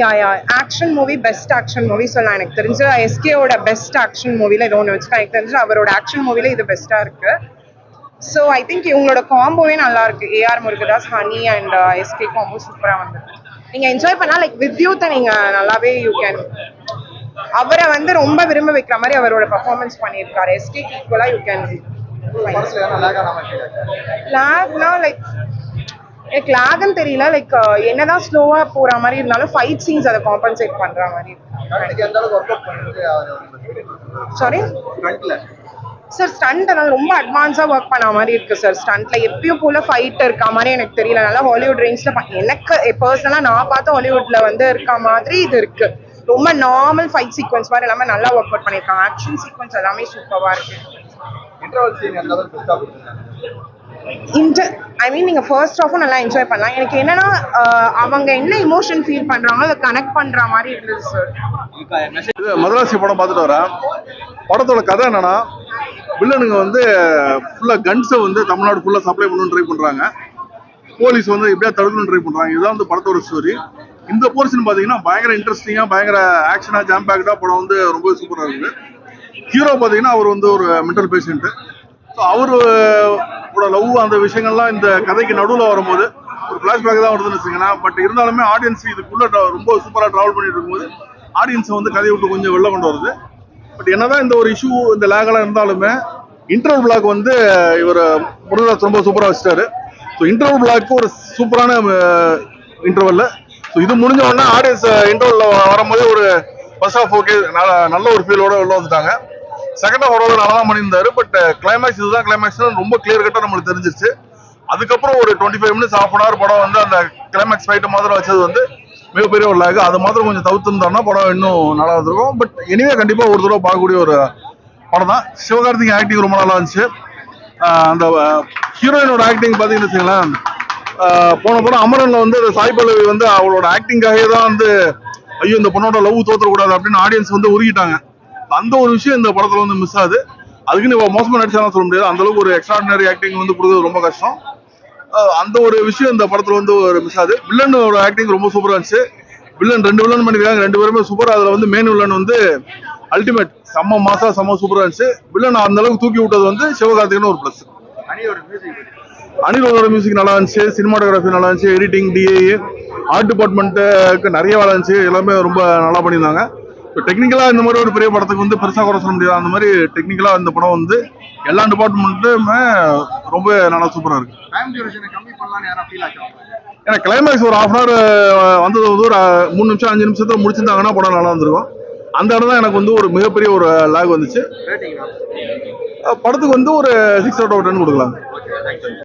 Yeah yeah action movie best action movie சொல்லலாம் எனக்கு தெரிஞ்சு எஸ்கேவோட பெஸ்ட் ஆக்ஷன் மூவில இது ஒன்று வச்சுக்கோ எனக்கு தெரிஞ்சு அவரோட ஆக்ஷன் மூவில இது பெஸ்டா இருக்கு. ஸோ ஐ திங்க் இவங்களோட காம்போவே நல்லா இருக்கு. ஏஆர் முருகதாஸ் ஹனி அண்ட் எஸ்கே காம்போ சூப்பரா வந்திருக்கு நீங்க என்ஜாய் பண்ணா லைக் வித் யூத்தை நீங்க நல்லாவே யூ கேன் அவரை வந்து ரொம்ப விரும்ப வைக்கிற மாதிரி அவரோட பர்ஃபார்மன்ஸ் பண்ணியிருக்காரு. எஸ்கே ஈக்குவலா யூ கேன் லாக்னா லைக் எனக்கு லாக்னு தெரியல லைக் என்னதான் ஸ்லோவா போற மாதிரி இருந்தாலும் ஃபைட் சீன்ஸ் அதை காம்பன்சேட் பண்ற மாதிரி சாரி சார் ஸ்டண்ட் அதாவது ரொம்ப அட்வான்ஸா ஒர்க் பண்ண மாதிரி இருக்கு சார் ஸ்டண்ட்ல எப்பயும் போல ஃபைட் இருக்க மாதிரி எனக்கு தெரியல. நல்லா ஹாலிவுட் ரேஞ்ச்ல எனக்கு பர்சனலா நான் பார்த்த ஹாலிவுட்ல வந்து இருக்க மாதிரி இது இருக்கு. ரொம்ப நார்மல் ஃபைட் சீக்வன்ஸ் மாதிரி எல்லாமே நல்லா ஒர்க் அவுட் பண்ணிருக்காங்க ஆக்ஷன் சீக்வன்ஸ் எல்லாமே சூப்பரா இருக்கு. இன்டர்வல் சீன் எந்த அளவுக்கு பெஸ்ட்டாக கொடுத்துருக்காங்க? இந்த ஐ மீன் நீங்க ஃபர்ஸ்ட் ஆஃபும் நல்லா என்ஜாய் பண்ணலாம். எனக்கு என்னன்னா அவங்க என்ன இமோஷன் ஃபீல் பண்றாங்களோ அதை கனெக்ட் பண்ற மாதிரி இருந்தது சார் இது மதராசி படம் பார்த்துட்டு வரேன். படத்தோட கதை என்னன்னா வில்லனுங்க வந்து ஃபுல்லா கன்ஸை வந்து தமிழ்நாடு ஃபுல்லா சப்ளை பண்ணணும்னு ட்ரை பண்றாங்க. போலீஸ் வந்து எப்படியா தடுக்கணும்னு ட்ரை பண்றாங்க. இதுதான் வந்து படத்தோட ஸ்டோரி இந்த போர்ஷன் பாத்தீங்கன்னா பயங்கர இன்ட்ரெஸ்டிங்கா பயங்கர ஆக்ஷனா ஜாம் பேக்டா படம் வந்து ரொம்ப சூப்பரா இருக்குது. ஹீரோ பார்த்தீங்கன்னா அவர் வந்து ஒரு மென்டல் பேஷண்ட்டு ஸோ அவரோட லவ் அந்த விஷயங்கள்லாம் இந்த கதைக்கு நடுவில் வரும்போது ஒரு ஃப்ளாஷ்பேக் தான் வருதுன்னு வச்சுக்கோங்களேன் பட் இருந்தாலுமே ஆடியன்ஸ் இதுக்குள்ளே ரொம்ப சூப்பராக ட்ராவல் பண்ணிட்டு இருக்கும்போது ஆடியன்ஸை வந்து கதையை விட்டு கொஞ்சம் வெளில கொண்டு வருது. பட் என்னதான் இந்த ஒரு இஷ்யூ இந்த லேகெல்லாம் இருந்தாலுமே இன்டர்வல் பிளாக் வந்து இவர் முருகதாஸ் ரொம்ப சூப்பராக வச்சுட்டாரு. ஸோ இன்டர்வல் பிளாக்கு ஒரு சூப்பரான இன்டர்வல் ஸோ இது முடிஞ்ச உடனே ஆடியன்ஸ் இன்டர்வல்ல வரும்போது ஒரு ஃபர்ஸ்ட் ஆஃப் ஓகே நல்ல ஒரு ஃபீலோட உள்ள வந்துட்டாங்க. செகண்ட் ஆஃப் ஓரளவு நல்லா தான் பண்ணியிருந்தாரு பட் கிளைமேக்ஸ் uh, இதுதான் கிளைமேக்ஸ் ரொம்ப கிளியர் கட்டாக நம்மளுக்கு தெரிஞ்சிருச்சு. அதுக்கப்புறம் ஒரு twenty five minutes half an hour படம் வந்து அந்த கிளைமேக்ஸ் ஃபைட்டை மாதிரி வச்சது வந்து மிகப்பெரிய ஒரு லேக் அது மாத்திரம் கொஞ்சம் தவிர்த்துருந்தோம்னா படம் இன்னும் நல்லா இருந்திருக்கும். பட் எனிவே கண்டிப்பாக ஒரு தடவை பார்க்கக்கூடிய ஒரு படம் தான். சிவகார்த்திகேயன் ஆக்டிங் ரொம்ப நல்லா இருந்துச்சு. அந்த ஹீரோயினோட ஆக்டிங் பார்த்தீங்கன்னு வச்சுங்களேன் போன படம் அமரனில் வந்து அந்த சாய் பல்லவி வந்து அவளோட ஆக்டிங்காகவே தான் வந்து ஐயோ இந்த பொண்ணோட லவ் தோத்துறக்கூடாது அப்படின்னு ஆடியன்ஸ் வந்து உருகிட்டாங்க. அந்த ஒரு விஷயம் இந்த படத்துல வந்து மிஸ் ஆகுது. அதுக்குன்னு இப்போ மோசமா நடிச்சாலும் சொல்ல முடியாது. அந்த அளவுக்கு ஒரு எக்ஸ்ட்ராடினரி ஆக்டிங் வந்து கொடுக்குறது ரொம்ப கஷ்டம். அந்த ஒரு விஷயம் இந்த படத்துல வந்து ஒரு மிஸ் ஆகுது. வில்லனோட ஆக்டிங் ரொம்ப சூப்பரா இருந்துச்சு. வில்லன் ரெண்டு வில்லன் பண்ணிருக்காங்க ரெண்டு பேருமே சூப்பர் அதுல வந்து மெயின் வில்லன் வந்து அல்டிமேட் செம்ம மாசா செம்ம சூப்பரா இருந்துச்சு. வில்லன் அந்த அளவுக்கு தூக்கி விட்டது வந்து சிவகார்த்திகேயன் ஒரு பிளஸ் மியூசிக் அனிலோட மியூசிக் நல்லா இருந்துச்சு. சினிமாட்டோகிராஃபி நல்லா இருந்துச்சு. எடிட்டிங் டிஏ ஆர்ட் டிபார்ட்மெண்ட்டுக்கு நிறைய வேலை இருந்துச்சு. எல்லாமே ரொம்ப நல்லா பண்ணியிருந்தாங்க. இப்போ டெக்னிக்கலாக இந்த மாதிரி ஒரு பெரிய படத்துக்கு வந்து பெருசாக குறை சொல்ல முடியாது. அந்த மாதிரி டெக்னிக்கலாக இந்த படம் வந்து எல்லா டிபார்ட்மெண்ட்டுமே ரொம்ப நல்லா சூப்பராக இருக்கு. ஏன்னா கிளைமேக்ஸ் ஒரு ஹாஃப் அன் வந்தது வந்து ஒரு மூணு நிமிஷம் அஞ்சு நிமிஷத்துல முடிச்சிருந்தாங்கன்னா படம் நல்லா இருந்திருக்கும் அந்த இடம் தான் எனக்கு வந்து ஒரு மிகப்பெரிய ஒரு லேக் வந்துச்சு. படத்துக்கு வந்து ஒரு சிக்ஸ் அவுட் ஆஃப் டென் கொடுக்கலாம்.